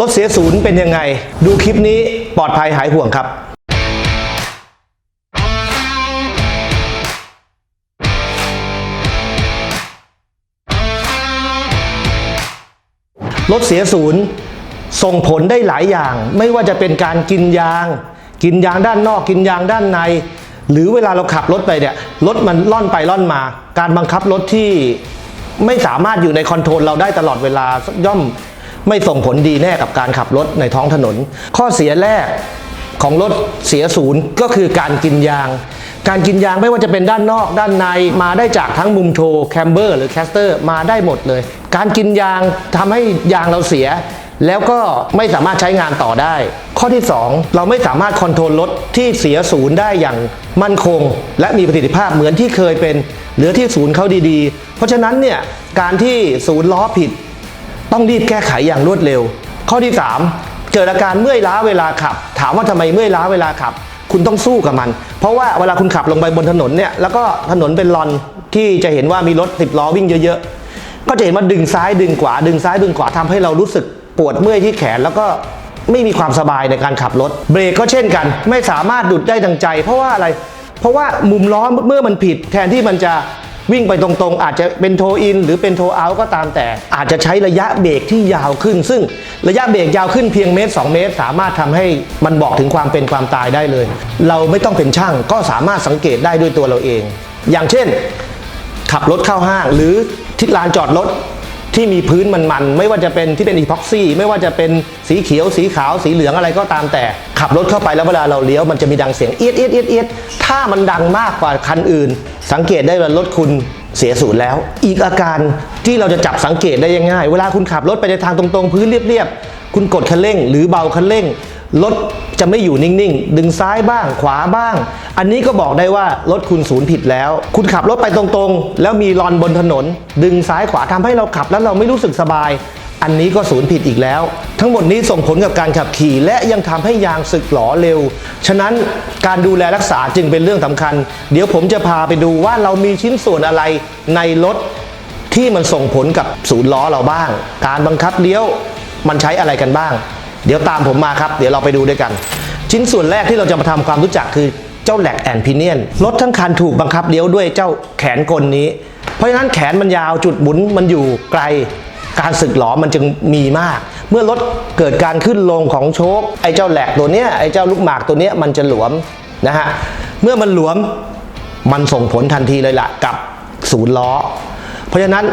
รถเสียศูนย์เป็นยังไง ดูคลิปนี้ปลอดภัยหายห่วงครับรถเสียศูนย์ส่งผลได้หลายอย่าง ไม่ว่าจะเป็นการกินยาง กินยางด้านนอกกินยางด้านใน หรือเวลาเราขับรถไปเนี่ยรถมันล่อนไปล่อนมา การบังคับรถที่ไม่สามารถอยู่ในคอนโทรลเราได้ตลอดเวลาย่อม ไม่ส่งผลดีแน่กับการขับรถในท้องถนน ข้อเสียแรกของรถเสียศูนย์ก็คือการกินยาง การกินยางไม่ว่าจะเป็นด้านนอกด้านในมาได้จากทั้งมุมโทแคมเบอร์หรือแคสเตอร์มาได้หมดเลย การกินยางทำให้ยางเราเสีย แล้วก็ไม่สามารถใช้งานต่อได้ ข้อที่ 2 เราไม่สามารถคอนโทรลรถที่เสียศูนย์ได้อย่างมั่นคง และมีประสิทธิภาพเหมือนที่เคยเป็นหลือที่ศูนย์เขาดีๆ เพราะฉะนั้นเนี่ยการที่ศูนย์ล้อผิด ต้องรีบแก้ไขอย่างรวดเร็ว ข้อที่ 3 เกิดอาการเมื่อยล้าเวลาขับ ถามว่าทำไมเมื่อยล้าเวลาขับ คุณต้องสู้กับมัน เพราะว่าเวลาคุณขับลงไปบนถนนเนี่ยแล้วก็ถนนเป็นลอนที่จะเห็นว่ามีรถสิบล้อวิ่งเยอะๆ ก็จะเห็นว่าดึงซ้ายดึงขวาดึงซ้ายดึงขวาทำให้เรารู้สึกปวดเมื่อยที่แขนแล้วก็ไม่มีความสบายในการขับรถ เบรกก็เช่นกัน ไม่สามารถดุดได้ดังใจ เพราะว่าอะไร เพราะว่ามุมล้อเมื่อมันผิดแทนที่มันจะ วิ่งไปตรงๆ อาจจะเป็นโทอิน หรือเป็นโทเอาก็ตามแต่ อาจจะใช้ระยะเบรกที่ยาวขึ้น ซึ่งระยะเบรกยาวขึ้นเพียงเมตร 2 เมตร สามารถทำให้มันบอกถึงความเป็นความตายได้เลย เราไม่ต้องเป็นช่างก็สามารถสังเกตได้ด้วยตัวเราเอง อย่างเช่น ขับรถเข้าห้างหรือที่ลานจอดรถ ที่มีพื้นมันๆ ไม่ว่าจะเป็นที่เป็นอีพ็อกซี่ไม่ว่าจะเป็นสีเขียวสีขาวสีเหลืองอะไรก็ตามแต่ ขับรถเข้าไปแล้วเวลาเราเลี้ยวมันจะมีดังเสียงเอียดเอียดเอียดเอียดถ้ามันดังมากกว่าคันอื่น สังเกตได้ว่ารถคุณเสียสูญแล้ว อีกอาการที่เราจะจับสังเกตได้ง่ายๆเวลาคุณขับรถไปในทางตรงๆ พื้นเรียบๆคุณกดคันเร่ง หรือเบาคันเร่ง รถจะไม่อยู่นิ่งๆ ดึงซ้ายบ้างขวาบ้าง อันนี้ก็บอกได้ว่ารถคุณศูนย์ผิดแล้ว คุณขับรถไปตรงๆ แล้วมีรอนบนถนน ดึงซ้ายขวาทำให้เราขับแล้วเราไม่รู้สึกสบาย อันนี้ก็ศูนย์ผิดอีกแล้ว ทั้งหมดนี้ส่งผลกับการขับขี่ และยังทำให้ยางสึกหลอเร็ว ฉะนั้นการดูแลรักษาจึงเป็นเรื่องสำคัญ เดี๋ยวผมจะพาไปดูว่าเรามีชิ้นส่วนอะไรในรถที่มันส่งผลกับศูนย์ล้อเราบ้าง การบังคับเลี้ยวมันใช้อะไรกันบ้าง เดี๋ยวตามผมมาครับ เดี๋ยวเราไปดูด้วยกัน ชิ้นส่วนแรกที่เราจะมาทำความรู้จักคือเจ้าแหลกแอนพิเนียนรถทั้งคันถูกบังคับเลี้ยวด้วยเจ้าแขนกลนี้ เพราะฉะนั้นแขนมันยาวจุดหมุนมันอยู่ไกลการสึกหลอมันจึงมีมาก เมื่อรถเกิดการขึ้นลงของโชคไอ้เจ้าแหลกตัวเนี้ยไอ้เจ้าลูกหมากตัวเนี้ยมันจะหลวมนะฮะเมื่อมันหลวมมันส่งผลทันทีเลยล่ะกับศูนย์ล้อ ราะฉะนั้น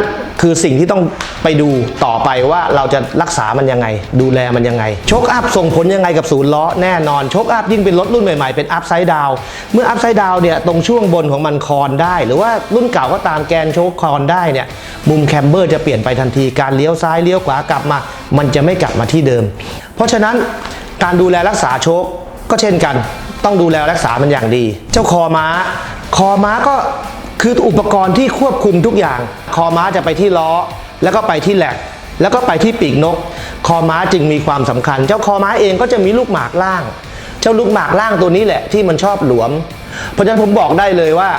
คือสิ่งที่ต้องไปดูต่อไปว่าเราจะรักษามันยังไง ดูแลมันยังไง โชคอัพส่งผลยังไงกับศูนย์ล้อแน่นอน โชคอัพยิ่งเป็นรถรุ่นใหม่ๆ เป็นอัพไซด์ดาวเมื่ออัพไซด์ดาวเนี่ยตรงช่วงบนของมันคอนได้ หรือว่ารุ่นเก่าก็ตามแกนโชคคอนได้เนี่ยมุมแคมเบอร์จะเปลี่ยนไปทันทีการเลี้ยวซ้ายเลี้ยวขวากลับมา มันจะไม่กลับมาที่เดิม เพราะฉะนั้นการดูแลรักษาโชคก็เช่นกัน ต้องดูแลรักษามันอย่างดี เจ้าคอม้า คอม้าก็ คืออุปกรณ์ที่ควบคุมทุกอย่าง คอม้าจะไปที่ล้อ แล้วก็ไปที่แหลกแล้วก็ไปที่ปีกนก คอม้าจึงมีความสำคัญ เจ้าคอม้าเองก็จะมีลูกหมากล่าง เจ้าลูกหมากล่างตัวนี้แหละที่มันชอบหลวม เพราะฉะนั้นผมบอกได้เลยว่า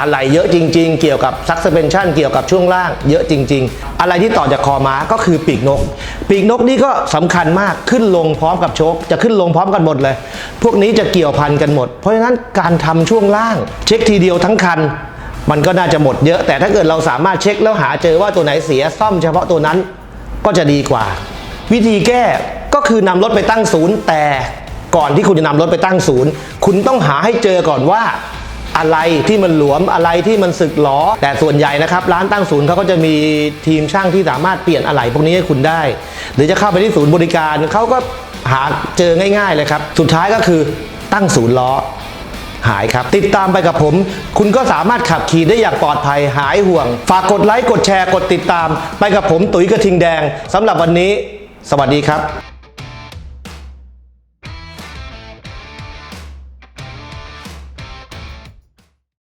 อะไรเยอะจริง ๆ เกี่ยวกับซัก s เ e นชั่นเกี่ยวกับช่วงล่าง เยอะจริง ๆ อะไรที่ต่อจากคอม้าก็คือปีกนก ปีกนกนี่ก็สำคัญมากขึ้นลงพร้อมกับโชคจะขึ้นลงพร้อมกันหมดเลย พวกนี้จะเกี่ยวพันกันหมด เพราะฉะนั้นการทำช่วงล่าง เช็คทีเดียวทั้งคัน มันก็น่าจะหมดเยอะ แต่ถ้าเกิดเราสามารถเช็คแล้วหาเจอว่าตัวไหนเสียซ่อมเฉพาะตัวนั้นก็จะดีกว่า วิธีแก้ก็คือนำรถไปตั้งศูนย์ แต่ก่อนที่คุณจะนำรถไปตั้งศูนย์ คุณต้องหาให้เจอก่อนว่าอะไรที่มันหลวมอะไรที่มันสึกหลอแต่ส่วนใหญ่นะครับ ร้านตั้งศูนย์เขาก็จะมีทีมช่างที่สามารถเปลี่ยนอะไหล่พวกนี้ให้คุณได้ หรือจะเข้าไปที่ศูนย์บริการเขาก็หาเจอง่าย ๆเลยครับ สุดท้ายก็คือตั้งศูนย์ล้อ หายครับ ติดตามไปกับผม คุณก็สามารถขับขี่ได้อย่างปลอดภัยหายห่วง ฝากกดไลค์กดแชร์กดติดตาม ไปกับผมตุ๋ยกระทิงแดงสำหรับวันนี้ สวัสดีครับ